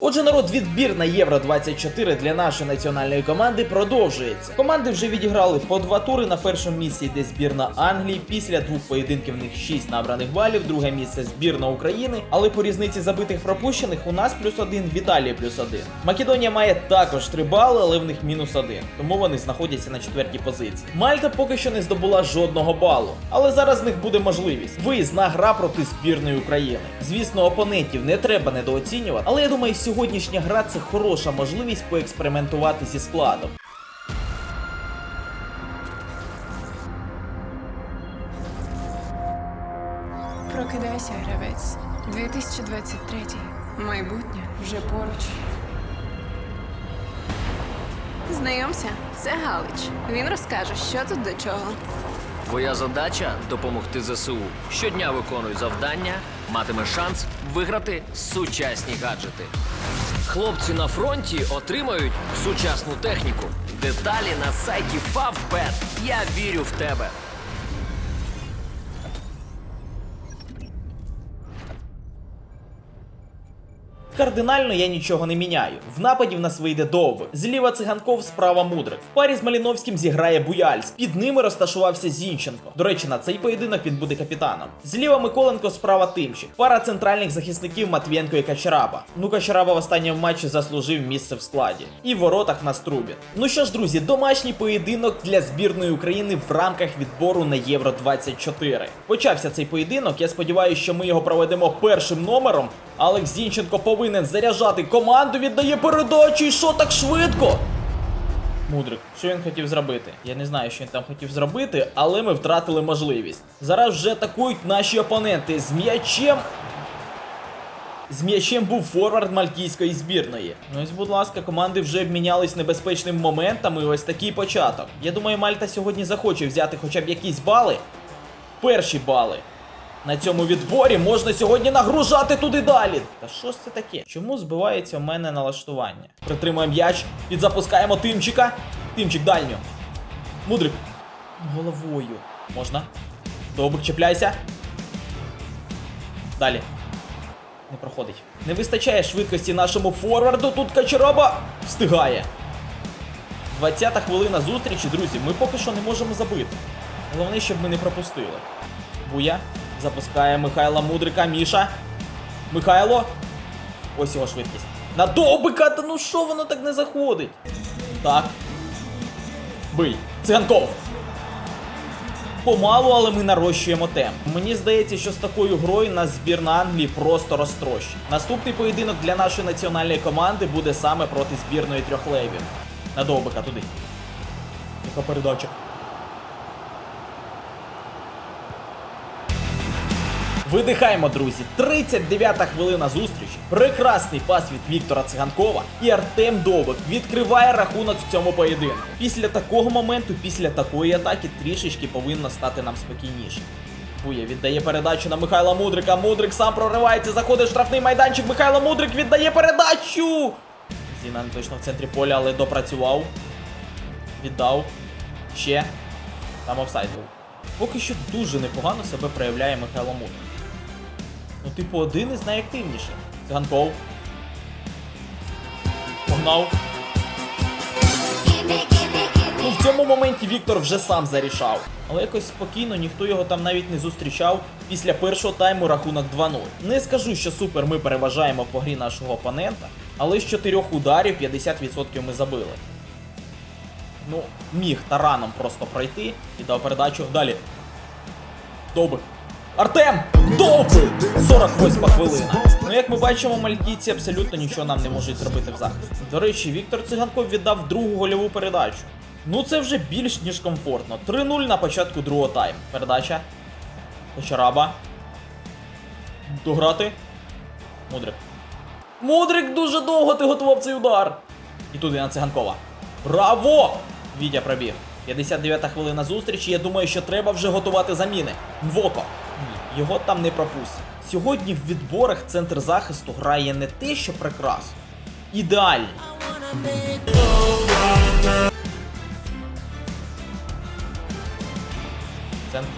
Отже, народ, відбір на Євро 24 для нашої національної команди продовжується. Команди вже відіграли по два тури. На першому місці йде збірна Англії. Після двох поєдинків в них 6 набраних балів. Друге місце збірна України. Але по різниці забитих пропущених у нас плюс один, в Італії плюс один. Македонія має також 3 бали, але в них мінус один. Тому вони знаходяться на четвертій позиції. Мальта поки що не здобула жодного балу, але зараз в них буде можливість. Виїзна гра проти збірної України. Звісно, опонентів не треба недооцінювати, але я думаю, сьогоднішня гра це хороша можливість поекспериментувати зі складом. Прокидайся, гравець. 2023. Майбутнє вже поруч. Знайомся, це Галич. Він розкаже, що тут до чого. Твоя задача допомогти ЗСУ. Щодня виконуй завдання, матимеш шанс виграти сучасні гаджети. Хлопці на фронті отримають сучасну техніку. Деталі на сайті Favbet. Я вірю в тебе. Кардинально я нічого не міняю. В нападі в нас вийде довго. Зліва циганков, справа мудрик. В парі з Маліновським зіграє Буяльськ. Під ними розташувався Зінченко. До речі, на цей поєдинок він буде капітаном. Зліва Миколенко, справа Тимчик. Пара центральних захисників Матвієнко і Качараба. Ну Качараба в останньому матчі заслужив місце в складі. І в воротах на Трубін. Ну що ж, друзі, домашній поєдинок для збірної України в рамках відбору на Євро 24. Почався цей поєдинок. Я сподіваюся, що ми його проведемо першим номером. Алекс Зінченко повинен заряджати команду, віддає передачу і що так швидко? Мудрик, що він хотів зробити? Я не знаю, що він там хотів зробити, але ми втратили можливість. Зараз вже атакують наші опоненти з м'ячем. З м'ячем був форвард мальтійської збірної. Ну ось, будь ласка, команди вже обмінялись небезпечними моментами. Ось такий початок. Я думаю, Мальта сьогодні захоче взяти хоча б якісь бали. Перші бали. На цьому відборі можна сьогодні нагружати туди далі. Та що ж це таке? Чому збивається у мене налаштування? Притримуємо м'яч, підзапускаємо Тимчика. Тимчик дальню. Мудрик. Головою. Можна. Добре, чіпляйся. Далі. Не проходить. Не вистачає швидкості нашому форварду. Тут Качараба встигає. 20-та хвилина зустрічі, друзі. Ми поки що не можемо забити. Головне, щоб ми не пропустили. Буя. Запускає Михайла Мудрика. Міша. Михайло. Ось його швидкість. На добика! Та ну що воно так не заходить? Так. Бий. Циганков. Помалу, але ми нарощуємо темп. Мені здається, що з такою грою нас збірна Англії просто розтрощить. Наступний поєдинок для нашої національної команди буде саме проти збірної трьох левів. На довбика туди. Яка передача? Видихаємо, друзі. 39-та хвилина зустрічі. Прекрасний пас від Віктора Циганкова. І Артем Довбик відкриває рахунок в цьому поєдинку. Після такого моменту, після такої атаки, трішечки повинно стати нам спокійніше. Буя віддає передачу на Михайла Мудрика. Мудрик сам проривається, заходить в штрафний майданчик. Михайло Мудрик віддає передачу. Зінан точно в центрі поля, але допрацював. Віддав. Ще. Там офсайд був. Поки що дуже непогано себе проявляє Михайло Мудрик. Ну, типу, один із найактивніших. Циганков. Погнав. Ну, в цьому моменті Віктор вже сам зарішав. Але якось спокійно ніхто його там навіть не зустрічав. Після першого тайму рахунок 2-0. Не скажу, що супер ми переважаємо по грі нашого опонента, але з чотирьох ударів 50% ми забили. Ну, міг тараном просто пройти і дав передачу. Далі. Довбик. Артем! Довбик! 48 хвилина. Ну, як ми бачимо, мальтійці абсолютно нічого нам не можуть зробити в захисті. До речі, Віктор Циганков віддав другу гольову передачу. Ну це вже більш ніж комфортно. 3-0 на початку другого тайму. Передача. Кочараба. Дограти. Мудрик. Мудрик дуже довго ти готував цей удар. І туди на циганкова. Браво! Вітя пробіг. 59-та хвилина зустрічі. Я думаю, що треба вже готувати заміни. Мвоко. Його там не пропустять. Сьогодні в відборах центр захисту грає не те, що прекрасно. Ідеально. Центр.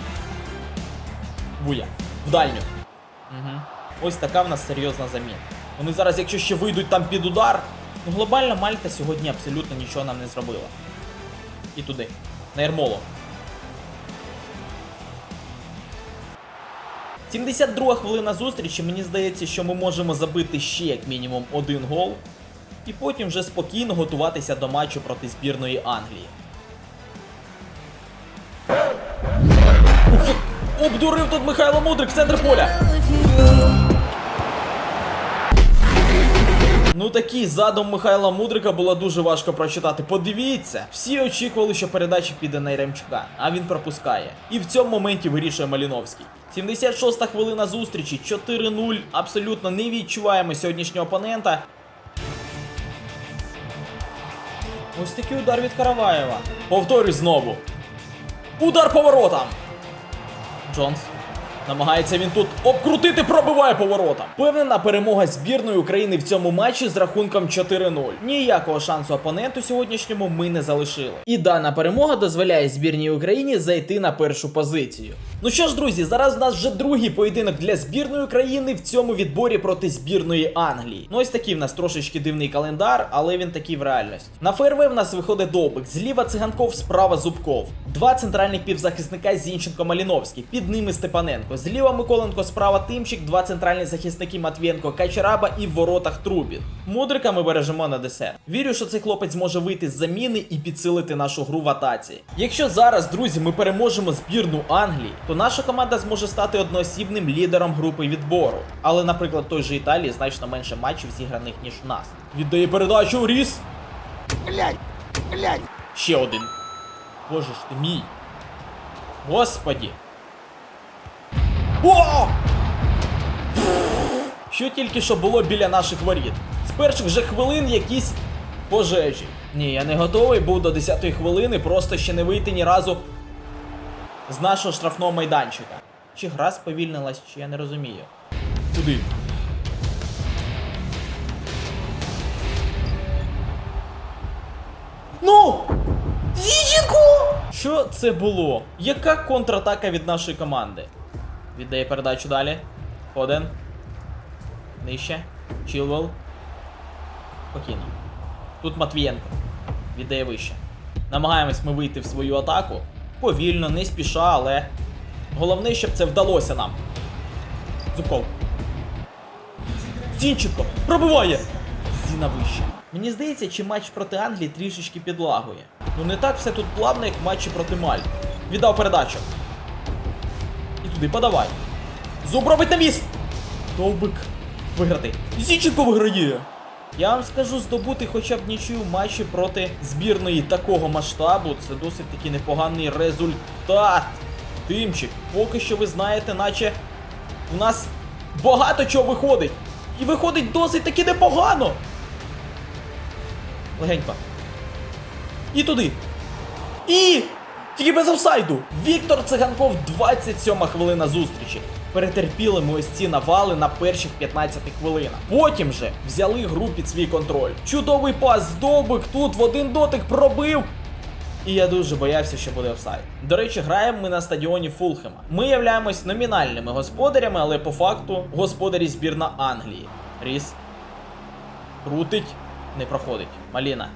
Буя. В дальню. Угу. Ось така в нас серйозна заміна. Вони зараз, якщо ще вийдуть там під удар. Ну, глобально Мальта сьогодні абсолютно нічого нам не зробила. І туди. На Ермоло. 72 хвилина зустрічі. Мені здається, що ми можемо забити ще як мінімум один гол. І потім вже спокійно готуватися до матчу проти збірної Англії. Обдурив тут Михайло Мудрик в центр поля. Ну такий задум Михайла Мудрика було дуже важко прочитати. Подивіться, всі очікували, що передача піде на Яремчука, а він пропускає. І в цьому моменті вирішує Маліновський. 76-та хвилина зустрічі, 4-0. Абсолютно не відчуваємо сьогоднішнього опонента. Ось такий удар від Караваєва. Повторюй знову. Удар поворотом. Джонс. Намагається він тут обкрутити, пробиває поворота. Певнена перемога збірної України в цьому матчі з рахунком 4-0. Ніякого шансу опоненту сьогоднішньому ми не залишили. І дана перемога дозволяє збірній Україні зайти на першу позицію. Ну що ж, друзі, зараз в нас вже другий поєдинок для збірної України в цьому відборі проти збірної Англії. Ну ось такий в нас трошечки дивний календар, але він такий в реальності. На ФРВ в нас виходить Довбик, зліва циганков, справа Зубков. Два центральних півзахисника Зінченко Маліновський, під ними Степаненко. Зліва Миколенко, справа Тимчик, два центральні захисники Матвієнко, Качараба і в воротах Трубін. Мудрика ми бережемо на десерт. Вірю, що цей хлопець зможе вийти з заміни і підсилити нашу гру в атаці. Якщо зараз, друзі, ми переможемо збірну Англії, то наша команда зможе стати одноосібним лідером групи відбору. Але, наприклад, той же Італії значно менше матчів зіграних, ніж у нас. Віддає передачу Ріс. Блять, блять. Ще один. Боже ж ти мій. Господі. О! Що тільки що було біля наших воріт? З перших же хвилин якісь пожежі. Ні, я не готовий був до 10-ї хвилини просто ще не вийти ні разу з нашого штрафного майданчика. Чи гра сповільнилась, чи я не розумію. Куди? Ну! Зінченко! Що це було? Яка контратака від нашої команди? Віддає передачу далі. Фоден. Нижче. Чілвел. Спокійно. Тут Матвієнко. Віддає вище. Намагаємось ми вийти в свою атаку. Повільно, не спіша, але. Головне, щоб це вдалося нам. Зубков. Зінченко! Пробиває! Зіна вище. Мені здається, чи матч проти Англії трішечки підлагує. Ну не так все тут плавно, як матчі проти Мальти. Віддав передачу. І туди подавай. Зуб робить навіс! Довбик. Виграти. Зінченко виграє! Я вам скажу, здобути хоча б нічию матчі проти збірної такого масштабу це досить таки непоганий результат. Тимчик, поки що ви знаєте, наче у нас багато чого виходить. І виходить досить таки непогано. Легенько. І туди. І. Тільки без офсайду. Віктор Циганков, 27 хвилина зустрічі. Перетерпіли ми ось ці навали на перших 15 хвилинах. Потім же взяли гру під свій контроль. Чудовий пас, здобик тут в один дотик пробив. І я дуже боявся, що буде офсайд. До речі, граємо ми на стадіоні Фулхема. Ми являємось номінальними господарями, але по факту господарі збірна Англії. Ріс. Крутить. Не проходить. Маліна.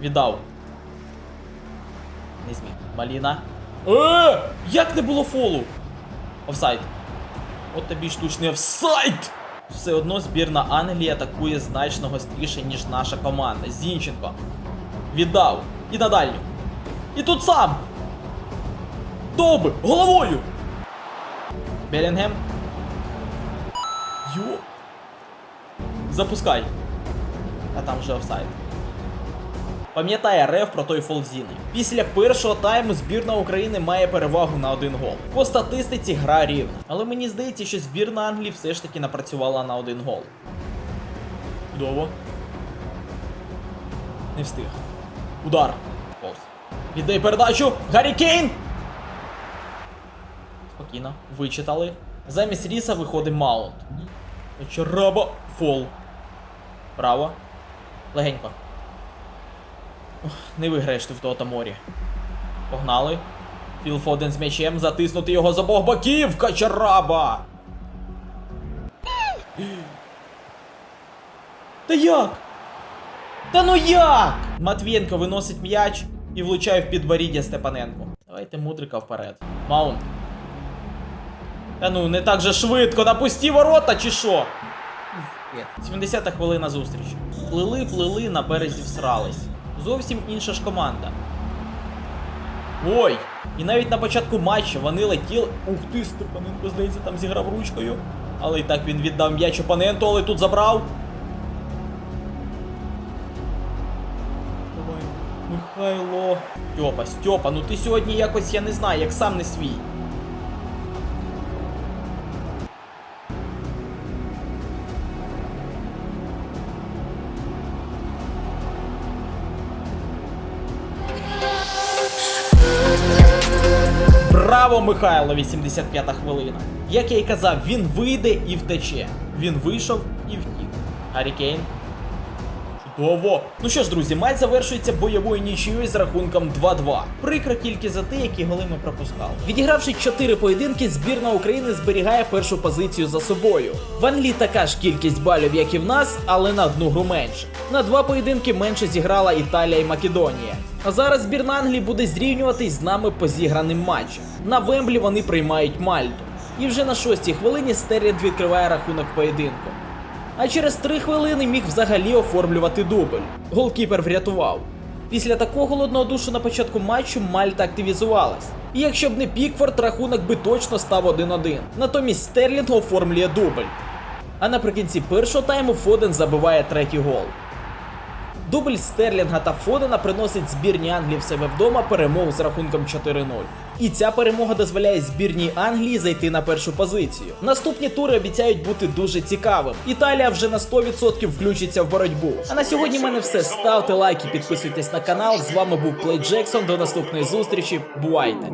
Віддав. Не зміг. Маліна. Е! Як не було фолу? Офсайд. От тобі штучний офсайд! Все одно збірна Англії атакує значно гостріше, ніж наша команда. Зінченко. Віддав. І на дальню. І тут сам. Доби! Головою! Белінгем. Йо. Запускай. А там вже офсайд. Пам'ятає Рев про той фол Зіни. Після першого тайму збірна України має перевагу на один гол. По статистиці гра рівна. Але мені здається, що збірна Англії все ж таки напрацювала на один гол. Чудово. Не встиг. Удар. Повз. Віддай передачу. Гаррі Кейн! Спокійно. Вичитали. Замість Ріса виходить Маунт. Чараба. Фол. Браво. Легенько. Не виграєш ти в того морі. Погнали. Філ Фоден з м'ячем, затиснути його з обох боків. Качараба! Та як? Та ну як? Матвієнко виносить м'яч і влучає в підборіддя Степаненку. Давайте мудрика вперед. Маунт. Та ну, не так же швидко, на пусті ворота чи що? 70-та хвилина зустріч. Плили, плили, на березі всрались. Зовсім інша ж команда. Ой! І навіть на початку матчу вони летіли. Ух ти, Степаненко, здається, там зіграв ручкою. Але і так він віддав м'яч опоненту, але тут забрав. Давай, Михайло. Стьопа, Стьопа, ну ти сьогодні якось, я не знаю, як сам не свій. Браво, Михайло, 85-та хвилина. Як я й казав, він вийде і втече. Він вийшов і втік. Гаррі Кейн. Чудово. Ну що ж, друзі, матч завершується бойовою нічією з рахунком 2-2. Прикро тільки за те, які голи ми пропускали. Відігравши 4 поєдинки, збірна України зберігає першу позицію за собою. В Англії така ж кількість балів, як і в нас, але на одну гру менше. На два поєдинки менше зіграла Італія і Македонія. А зараз збірна Англії буде зрівнюватись з нами по зіграним матчам. На Вемблі вони приймають Мальту. І вже на шостій хвилині Стерлінг відкриває рахунок поєдинку. А через три хвилини міг взагалі оформлювати дубль. Голкіпер врятував. Після такого голодного душу на початку матчу Мальта активізувалась. І якщо б не Пікфорд, рахунок би точно став 1-1. Натомість Стерлінг оформлює дубль. А наприкінці першого тайму Фоден забиває третій гол. Дубль Стерлінга та Фодена приносить збірні Англії в себе вдома перемогу з рахунком 4-0. І ця перемога дозволяє збірній Англії зайти на першу позицію. Наступні тури обіцяють бути дуже цікавим. Італія вже на 100% включиться в боротьбу. А на сьогодні в мене все. Ставте лайки, підписуйтесь на канал. З вами був Плей Джексон. До наступної зустрічі. Бувайте!